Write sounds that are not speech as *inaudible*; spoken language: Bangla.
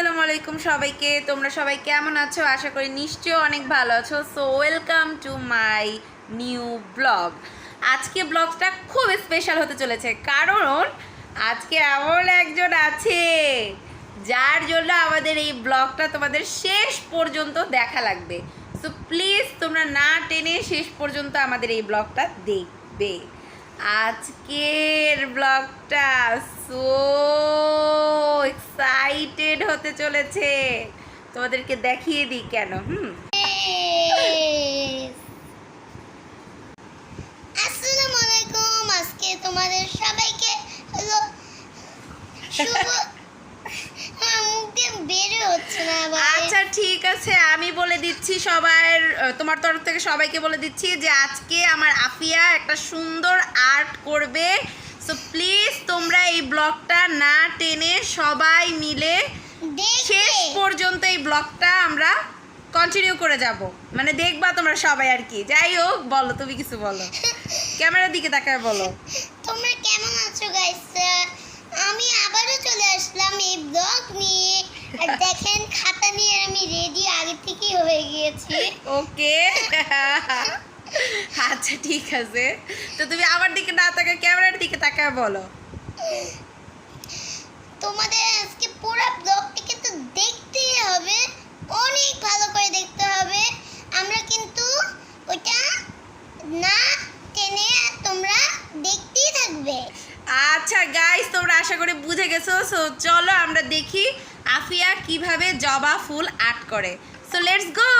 আসসালামু আলাইকুম সবাইকে। তোমরা সবাই কেমন আছো? আশা করি নিশ্চয়ই অনেক ভালো আছো। So welcome to my new blog আজকে ব্লগটা খুব স্পেশাল হতে চলেছে। কারণ আজকে এমন একজন আছে, যার জন্য আমাদের এই ব্লগটা তোমাদের শেষ পর্যন্ত দেখা লাগবে। সো প্লিজ তোমরা না টেনে শেষ পর্যন্ত আমাদের এই ব্লগটা দেখবে। আজকের ব্লগটা সো এক্সাইটেড হতে চলেছে। তোমাদেরকে দেখিয়ে দিই কেন হুম? আসসালামু আলাইকুম আজকে তোমাদের সবাইকে *laughs* শুভ মুখ দিয়ে বের হচ্ছে না। আচ্ছা ঠিক আছে আমি বলে দিচ্ছি সবার আহ, তোমার তরফ থেকে সবাইকে বলে দিচ্ছি যে আজকে আমার আফিয়া একটা সুন্দর আর্ট করবে। সো প্লিজ তোমরা এই ব্লগটা না টেনে সবাই মিলে শেষ পর্যন্ত এই ব্লগটা আমরা কন্টিনিউ করে যাব। মানে দেখবা তোমরা সবাই আর কি। যাই হোক বলো তুমি কিছু বলো। *laughs* ক্যামেরার দিকে তাকায় বলো। তোমরা কেমন আছো গাইস আমি আবারও চলে আসলাম এই ব্লগ নিয়ে। দেখেন খাতা নিয়ে আমি রেডি আগে থেকেই হয়ে গিয়েছি। ওকে। আচ্ছা ঠিক আছে। তো তুমি আমার দিকে না তাকা ক্যামেরার দিকে তাকায় বলো। তোমাদের আজকে পুরো ব্লগটা কিন্তু দেখতেই হবে অনেক ভালো করে দেখতে হবে আমরা কিন্তু ওটা না টেনে তোমরা দেখতেই থাকবে আচ্ছা গাইস তোমরা আশা করে বুঝে গেছো। সো চলো আমরা দেখি আফিয়া কীভাবে জবা ফুল আর্ট করে। So let's go